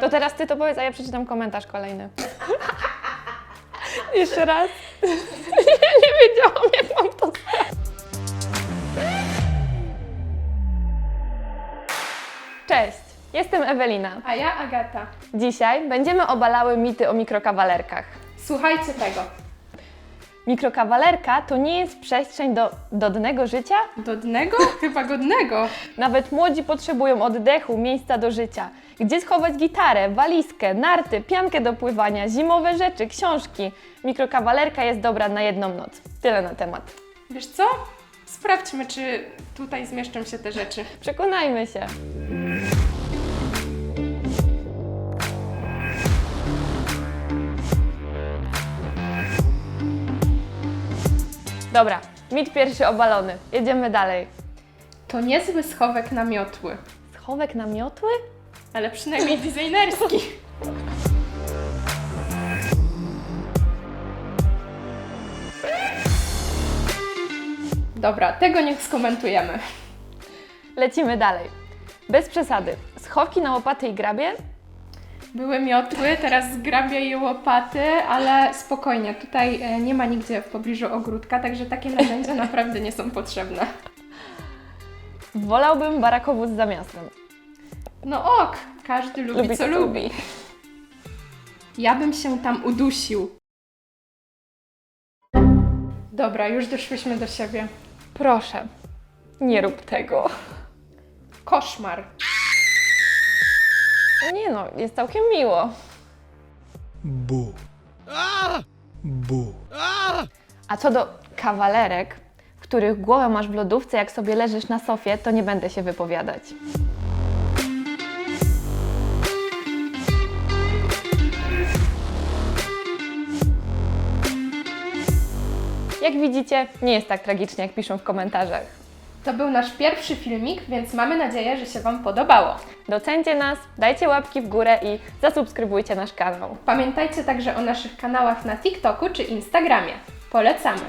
To teraz ty to powiedz, a ja przeczytam komentarz kolejny. Jeszcze raz. Ja nie wiedziałam, jak mam to zrobić. Cześć, jestem Ewelina. A ja Agata. Dzisiaj będziemy obalały mity o mikrokawalerkach. Słuchajcie tego. Mikrokawalerka to nie jest przestrzeń do dodnego życia? Godnego? Chyba godnego. Nawet młodzi potrzebują oddechu, miejsca do życia. Gdzie schować gitarę, walizkę, narty, piankę do pływania, zimowe rzeczy, książki. Mikrokawalerka jest dobra na jedną noc. Tyle na temat. Wiesz co? Sprawdźmy, czy tutaj zmieszczą się te rzeczy. Przekonajmy się. Dobra, mit pierwszy obalony. Jedziemy dalej. To niezły schowek na miotły, Schowek na miotły? ale przynajmniej designerski. Dobra, tego niech skomentujemy. Lecimy dalej. Bez przesady. Schowki na łopaty i grabie? Były miotły, teraz zgrabia je łopaty, ale spokojnie, tutaj e, nie ma nigdzie w pobliżu ogródka, także takie narzędzia naprawdę nie są potrzebne. Wolałbym barakowóz za miastem. No ok, każdy lubi, co lubi. Ja bym się tam udusił. Dobra, już doszłyśmy do siebie. Proszę, nie rób tego. Koszmar. Nie no, jest całkiem miło. Bu. Bu. A co do kawalerek, których głowę masz w lodówce, jak sobie leżysz na sofie, to nie będę się wypowiadać. Jak widzicie, nie jest tak tragicznie, jak piszą w komentarzach. To był nasz pierwszy filmik, więc mamy nadzieję, że się Wam podobało. Docencie nas, dajcie łapki w górę i zasubskrybujcie nasz kanał. Pamiętajcie także o naszych kanałach na TikToku czy Instagramie. Polecamy.